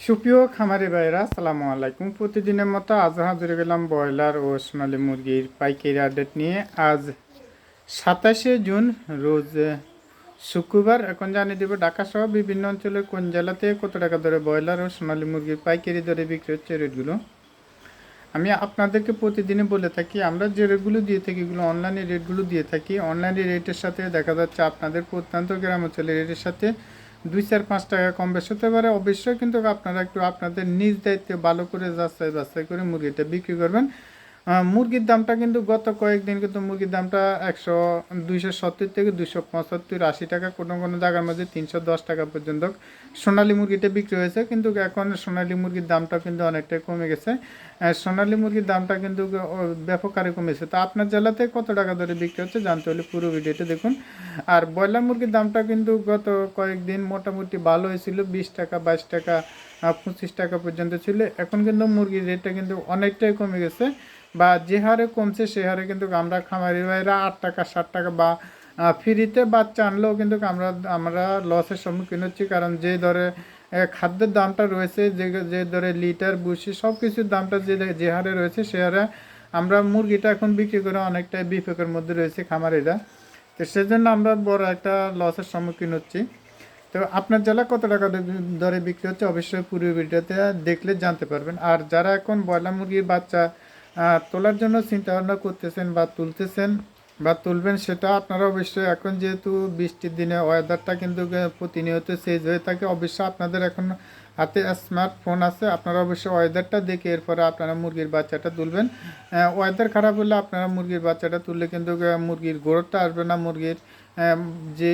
সুপ্রিয় খামারি ভাইরা আসসালামু আলাইকুম। প্রতিদিনের মতো আজ হাজির গেলাম ব্রয়লার ও সোনালী মুরগির পাইকারি আপডেট নিয়ে। আজ সাতাশে জুন, রোজ শুক্রবার। এখন জানিয়ে দেবো ঢাকা সহ বিভিন্ন অঞ্চলের কোন জেলাতে কত টাকা দরে ব্রয়লার ও সোনালী মুরগির পাইকারি দরে বিক্রি হচ্ছে রেটগুলো। আমি আপনাদেরকে প্রতিদিনে বলে থাকি, আমরা যে রেটগুলো দিয়ে থাকি এগুলো অনলাইনে রেটগুলো দিয়ে থাকি। অনলাইনে রেটের সাথে দেখা যাচ্ছে আপনাদের প্রত্যন্ত গ্রাম অঞ্চলের রেটের সাথে দুই চার পাঁচ টাকা কম বেশ হতে পারে, অবশ্যই। কিন্তু আপনারা একটু আপনাদের নিজ দায়িত্বে ভালো করে যাচাই বাছাই করে মুরগিটা বিক্রি করবেন। মুরগির দামটা কিন্তু গত কয়েকদিন কিন্তু মুরগির দামটা একশো, দুইশো সত্তর থেকে দুশো পঁচাত্তর, আশি টাকা কোনো কোনো জায়গার মধ্যে তিনশো দশ টাকা পর্যন্ত। সোনালী মুরগিটা বিক্রি হয়েছে, কিন্তু এখন সোনালী মুরগির দামটা কিন্তু অনেকটাই কমে গেছে। সোনালী মুরগির দামটা কিন্তু ব্যাপক হারে কমেছে। তো আপনার জেলাতে কত টাকা ধরে বিক্রি হচ্ছে জানতে হলে পুরো ভিডিওটা দেখুন। আর ব্রয়লার মুরগির দামটা কিন্তু গত কয়েকদিন মোটামুটি ভালো হয়েছিল, বিশ টাকা, বাইশ টাকা পঁচিশ টাকা পর্যন্ত ছিল। এখন কিন্তু মুরগির রেটটা কিন্তু অনেকটাই কমে গেছে। বা যে হারে কমছে, সে হারে কিন্তু আমরা খামারি ভাইরা আট টাকা ষাট টাকা বা ফ্রিতে বাচ্চা আনলেও কিন্তু আমরা আমরা লসের সম্মুখীন হচ্ছি। কারণ যে দরে খাদ্যের দামটা রয়েছে, যে যে দরে লিটার বুসি সব কিছুর দামটা যে যে হারে রয়েছে, সে হারে আমরা মুরগিটা এখন বিক্রি করে অনেকটাই বিপেকের মধ্যে রয়েছে খামারিরা। তো সেজন্য আমরা বড় একটা লসের সম্মুখীন হচ্ছি। তো আপনার জেলা কত টাকা দরে বিক্রি হচ্ছে? অবশ্যই পুরো ভিডিওতে দেখলে জানতে পারবেন। আর যারা এখন ব্রয়লার মুরগির বাচ্চা তোলার জন্য চিন্তা ভাবনা করতেছেন বা তুলতেছেন বা তুলবেন, সেটা আপনারা অবশ্যই এখন যেহেতু বৃষ্টির দিনে ওয়েদারটা কিন্তু প্রতিনিয়ত চেঞ্জ হয়ে থাকে, অবশ্যই আপনাদের এখন হাতে স্মার্টফোন আছে, আপনারা অবশ্যই ওয়েদারটা দেখে এরপরে আপনারা মুরগির বাচ্চাটা তুলবেন। ওয়েদার খারাপ হলে আপনারা মুরগির বাচ্চাটা তুললে কিন্তু মুরগির গোড়টা আসবে না, মুরগির যে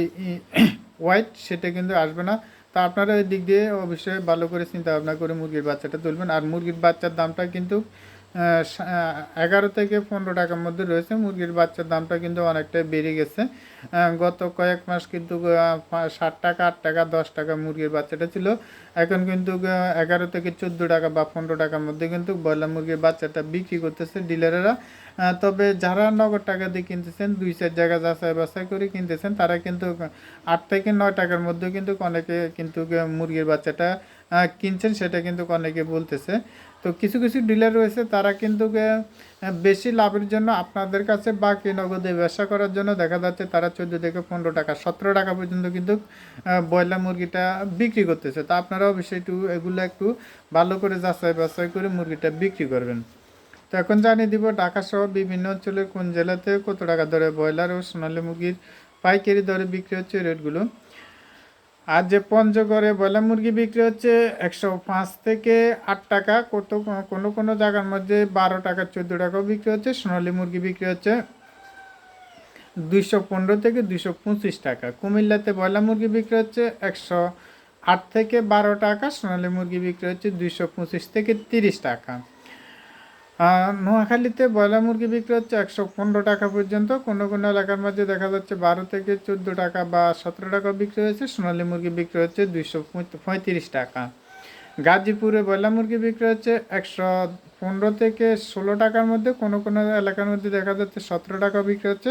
হোয়াইট সেটা কিন্তু আসবে না। তা আপনারা ওই দিক দিয়ে অবশ্যই ভালো করে চিন্তা ভাবনা করে মুরগির বাচ্চাটা তুলবেন। আর মুরগির বাচ্চার দামটা কিন্তু এগারো থেকে পনেরো টাকার মধ্যে রয়েছে। মুরগির বাচ্চার দামটা কিন্তু অনেকটাই বেড়ে গেছে। গত কয়েক মাস কিন্তু ষাট টাকা, আট টাকা, দশ টাকা মুরগির বাচ্চাটা ছিল। এখন কিন্তু এগারো থেকে চোদ্দ টাকা বা পনেরো টাকার মধ্যে কিন্তু ব্রয়লার মুরগির বাচ্চাটা বিক্রি করতেছে ডিলারেরা। তবে যারা নগদ টাকা দিয়ে কিনতেছেন, দুই চার জায়গা যাচাই বাছাই করে কিনতেছেন, তারা কিন্তু আট থেকে নয় টাকার মধ্যে কিন্তু অনেকে কিন্তু মুরগির বাচ্চাটা কিনছেন, সেটা কিন্তু অনেকে বলতেছে। তো কিছু কিছু ডিলার রয়েছে, তারা কিন্তু বেশি লাভের জন্য আপনাদের কাছে বাকি নগদে ব্যবসা করার জন্য দেখা যাচ্ছে তারা চোদ্দ থেকে পনেরো টাকা, সতেরো টাকা পর্যন্ত কিন্তু ব্রয়লার মুরগিটা বিক্রি করতেছে। তা আপনারা অবশ্যই একটু, এগুলো একটু ভালো করে যাচাই বাছাই করে মুরগিটা বিক্রি করবেন। তো এখন জানিয়ে দিব, ঢাকা সহ বিভিন্ন অঞ্চলের কোন জেলাতে কত টাকা দরে ব্রয়লার ও সোনালী মুরগির পাইকারি দরে বিক্রি হচ্ছে রেটগুলো। আর যে পঞ্চগড়ে ব্রয়লার মুরগি বিক্রি হচ্ছে একশো পাঁচ থেকে আট টাকা, কত কোনো কোনো জায়গার মধ্যে বারো টাকা, চোদ্দ টাকাও বিক্রি হচ্ছে, সোনালী মুরগি বিক্রি হচ্ছে দুইশো পনেরো থেকে দুইশো পঁচিশ টাকা। কুমিল্লাতে ব্রয়লার মুরগি বিক্রি হচ্ছে একশো আট থেকে বারো টাকা, সোনালী মুরগি বিক্রি হচ্ছে দুইশো পঁচিশ থেকে তিরিশ টাকা। নোয়াখালীতে ব্রয়লার মুরগি বিক্রি হচ্ছে একশো পনেরো টাকা পর্যন্ত। কোনো কোনো এলাকার মধ্যে দেখা যাচ্ছে বারো থেকে চোদ্দ টাকা বা সতেরো টাকা বিক্রি হয়েছে, সোনালী মুরগি বিক্রি হচ্ছে দুইশো পঁয়ত্রিশ টাকা। গাজীপুরে ব্রয়লার মুরগি বিক্রি হচ্ছে একশো পনেরো থেকে ষোলো টাকার মধ্যে, কোনো কোনো এলাকার মধ্যে দেখা যাচ্ছে সতেরো টাকা বিক্রি হচ্ছে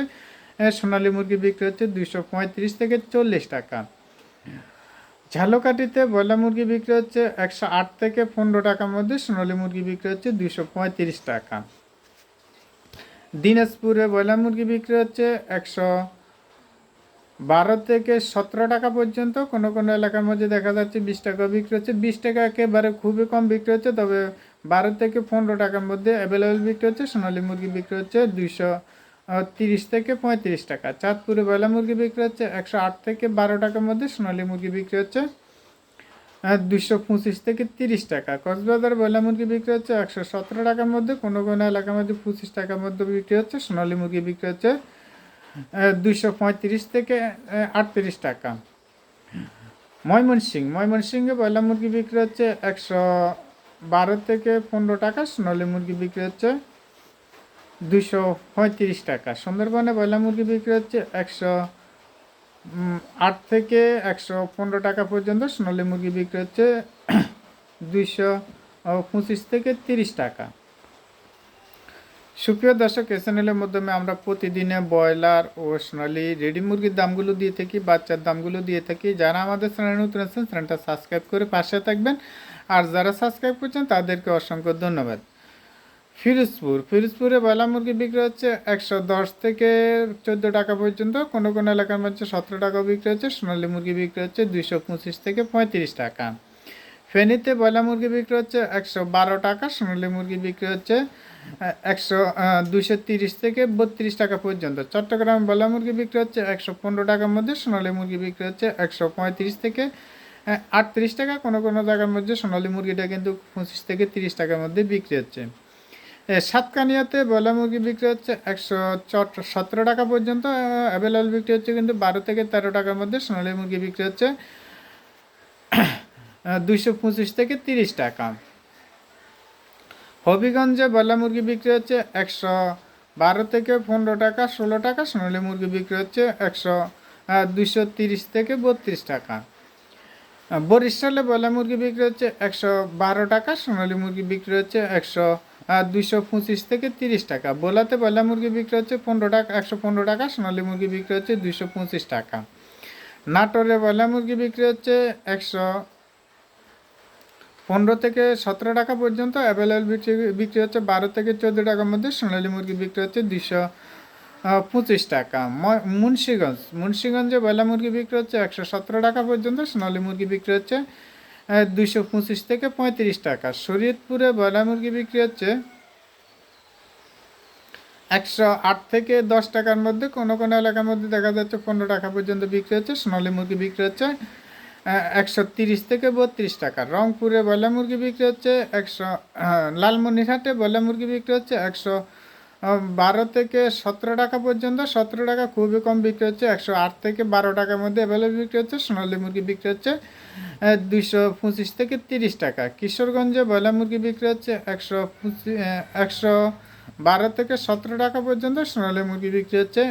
সোনালী মুরগি বিক্রি হচ্ছে দুইশো পঁয়ত্রিশ থেকে চল্লিশ টাকা। ঝালকাঠিতে ব্রয়লার মুরগি বিক্রি হচ্ছে একশো আট থেকে পনেরো টাকার মধ্যে, সোনালী মুরগি বিক্রি হচ্ছে দুইশো পঁয়ত্রিশ টাকা। দিনাজপুরে ব্রয়লার মুরগি বিক্রি হচ্ছে একশো বারো থেকে সতেরো টাকা পর্যন্ত, কোনো কোনো এলাকার মধ্যে দেখা যাচ্ছে বিশ টাকা বিক্রি হচ্ছে। বিশ টাকা একেবারে খুবই কম বিক্রি হচ্ছে, তবে বারো থেকে পনেরো টাকার মধ্যে অ্যাভেলেবেল বিক্রি হচ্ছে, সোনালী মুরগি বিক্রি হচ্ছে দুইশো তিরিশ থেকে পঁয়ত্রিশ টাকা। চাঁদপুরে ব্রয়লার মুরগি বিক্রি হচ্ছে একশো আট থেকে বারো টাকার মধ্যে, সোনালী মুরগি বিক্রি হচ্ছে দুশো পঁচিশ থেকে তিরিশ টাকা। কক্সবাজার ব্রয়লার মুরগি বিক্রি হচ্ছে একশো সতেরো টাকার মধ্যে কোনো কোনো এলাকার মধ্যে পঁচিশ টাকার মধ্যে বিক্রি হচ্ছে, সোনালী মুরগি বিক্রি হচ্ছে দুইশো পঁয়ত্রিশ থেকে আটত্রিশ টাকা। ময়মনসিং ময়মনসিংহে ব্রয়লার মুরগি বিক্রি হচ্ছে একশো বারো থেকে পনেরো টাকা, সোনালী মুরগি বিক্রি হচ্ছে দুইশো পঁয়ত্রিশ টাকা। সুন্দরবনে ব্রয়লার মুরগি বিক্রি হচ্ছে একশো আট থেকে একশো পনেরো টাকা পর্যন্ত। সোনালী মুরগি বিক্রি হচ্ছে দুইশো পঁচিশ থেকে তিরিশ টাকা। সুপ্রিয় দর্শক চ্যানেলের মাধ্যমে আমরা প্রতিদিনে ব্রয়লার ও সোনালি রেডি মুরগির দামগুলো দিয়ে থাকি, বাচ্চার দামগুলো দিয়ে থাকি। যারা আমাদের চ্যানেল নতুন আছেন, চ্যানেলটা সাবস্ক্রাইব করে পাশে থাকবেন। আর যারা সাবস্ক্রাইব করছেন, তাদেরকে অসংখ্য ধন্যবাদ। ফিরোজপুর। ফিরোজপুরে বয়লা মুরগি বিক্রি হচ্ছে একশো দশ থেকে চোদ্দ টাকা পর্যন্ত। কোনো কোনো এলাকার মধ্যে সতেরো টাকা বিক্রি হচ্ছে, সোনালি মুরগি বিক্রি হচ্ছে দুইশো পঁচিশ থেকে পঁয়ত্রিশ টাকা। ফেনীতে বয়লা মুরগি বিক্রি হচ্ছে একশো বারো টাকা, সোনালি মুরগি বিক্রি হচ্ছে একশো দুইশো তিরিশ থেকে বত্রিশ টাকা পর্যন্ত। চট্টগ্রামে বয়লা মুরগি বিক্রি হচ্ছে একশো পনেরো টাকার মধ্যে, সোনালি মুরগি বিক্রি হচ্ছে একশো পঁয়ত্রিশ থেকে আটত্রিশ টাকা। কোনো কোনো জায়গার মধ্যে সোনালি মুরগিটা কিন্তু পঁচিশ থেকে তিরিশ টাকার মধ্যে বিক্রি হচ্ছে। সাতকানিয়াতে বয়লা মুরগি বিক্রি হচ্ছে একশো সতেরো টাকা পর্যন্ত অ্যাভেলেবল বিক্রি হচ্ছে কিন্তু বারো থেকে তেরো টাকার মধ্যে, সোনালী মুরগি বিক্রি হচ্ছে দুইশো পঁচিশ থেকে তিরিশ টাকা। হবিগঞ্জে বয়লা মুরগি বিক্রি হচ্ছে একশো বারো থেকে পনেরো টাকা, ষোলো টাকা, সোনালী মুরগি বিক্রি হচ্ছে একশো দুইশো তিরিশ থেকে বত্রিশ টাকা। বরিশালে বয়লা মুরগি বিক্রি হচ্ছে একশো বারো টাকা, সোনালী মুরগি বিক্রি হচ্ছে একশো দুইশো পঁচিশ থেকে তিরিশ টাকা। বোলাতে বয়লা মুরগি বিক্রি হচ্ছে পনেরো টাকা, একশো পনেরো টাকা, সোনালী মুরগি বিক্রি হচ্ছে দুইশো পঁচিশ টাকা। নাটোরে বয়লা মুরগি বিক্রি হচ্ছে একশো পনেরো থেকে সতেরো টাকা পর্যন্ত। অ্যাভেলেবল বিক্রি হচ্ছে বারো থেকে চোদ্দ টাকার মধ্যে, সোনালী মুরগি বিক্রি হচ্ছে দুইশো পঁচিশ টাকা। মুন্সিগঞ্জ, মুন্সিগঞ্জে বয়লা মুরগি বিক্রি হচ্ছে একশো সতেরো টাকা পর্যন্ত, সোনালী মুরগি বিক্রি হচ্ছে দুইশো পঁচিশ থেকে পঁয়ত্রিশ টাকা। শরীয়তপুরে বয়লা মুরগি বিক্রি হচ্ছে একশো আট থেকে দশ টাকার মধ্যে। কোনো কোনো এলাকার মধ্যে দেখা যাচ্ছে পনেরো টাকা পর্যন্ত বিক্রি হচ্ছে। সোনালী মুরগি বিক্রি হচ্ছে একশো তিরিশ থেকে বত্রিশ টাকা। রংপুরে বয়লা মুরগি বিক্রি হচ্ছে একশো লালমনিরহাটে বয়লা মুরগি বিক্রি হচ্ছে একশো বারো থেকে সতেরো টাকা পর্যন্ত, সতেরো টাকা খুবই কম বিক্রি হচ্ছে, একশো আট থেকে বারো টাকার মধ্যে অ্যাভেলেবল বিক্রি হচ্ছে, সোনালি মুরগি বিক্রি হচ্ছে দুইশো পঁচিশ থেকে তিরিশ টাকা। কিশোরগঞ্জে বয়লা মুরগি বিক্রি হচ্ছে একশো একশো বারো থেকে সতেরো টাকা পর্যন্ত, সোনালী মুরগি বিক্রি হচ্ছে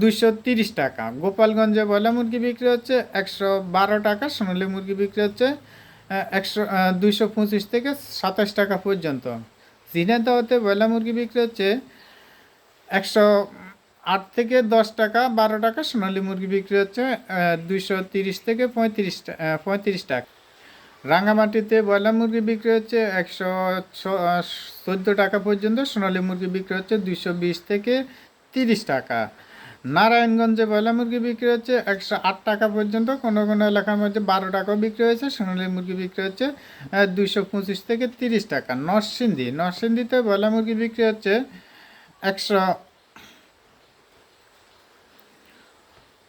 দুইশো তিরিশ টাকা। গোপালগঞ্জে বয়লা মুরগি বিক্রি হচ্ছে একশো বারো টাকা, সোনালি মুরগি বিক্রি হচ্ছে একশো দুইশো পঁচিশ থেকে সাতাশ টাকা পর্যন্ত। ঝিনাইদহতে ব্রয়লার মুরগি বিক্রি হচ্ছে একশো আট থেকে দশ টাকা, বারো টাকা। সোনালি মুরগি বিক্রি হচ্ছে দুইশো তিরিশ থেকে পঁয়ত্রিশ পঁয়ত্রিশ টাকা। রাঙামাটিতে ব্রয়লার মুরগি বিক্রি হচ্ছে একশো চোদ্দ টাকা পর্যন্ত, সোনালি মুরগি বিক্রি হচ্ছে দুইশো বিশ থেকে তিরিশ টাকা। নারায়ণগঞ্জে বয়লা মুরগি বিক্রি হচ্ছে একশো আট টাকা পর্যন্ত। কোনো কোনো এলাকার মধ্যে বারো টাকাও বিক্রি হয়েছে। সোনালী মুরগি বিক্রি হচ্ছে দুইশো পঁচিশ থেকে তিরিশ টাকা। নরসিংদী, নরসিংদীতে বয়লা মুরগি বিক্রি হচ্ছে একশো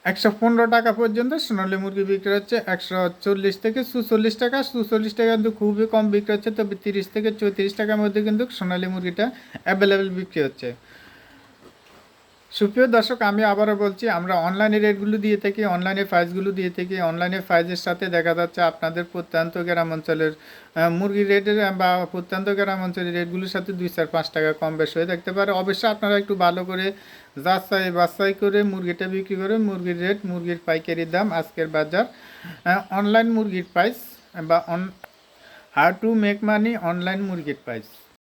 একশো পনেরো টাকা পর্যন্ত। সোনালী মুরগি বিক্রি হচ্ছে একশো চল্লিশ থেকে সুচল্লিশ টাকা। সুচল্লিশ টাকা কিন্তু খুবই কম বিক্রি হচ্ছে, তবে তিরিশ থেকে চৌত্রিশ টাকার মধ্যে কিন্তু সোনালী মুরগিটা অ্যাভেলেবেল বিক্রি হচ্ছে। সুপ্রিয় দর্শক, আমি আবারও বলছি, আমরা অনলাইনে রেটগুলো দিয়ে থাকি অনলাইনে প্রাইসগুলো দিয়ে থাকি। অনলাইনে প্রাইসের সাথে দেখা যাচ্ছে আপনাদের প্রত্যন্ত গ্রাম অঞ্চলের মুরগির রেটের বা প্রত্যন্ত গ্রাম অঞ্চলের রেটগুলোর সাথে দুই চার পাঁচ টাকা কম বেশ হয়ে থাকতে পারে। অবশ্যই আপনারা একটু ভালো করে যাচাই বাছাই করে মুরগিটা বিক্রি করে মুরগির রেট মুরগির পাইকারি দাম, আজকের বাজার। অনলাইন মুরগির প্রাইস বা on how to make money online মুরগির প্রাইস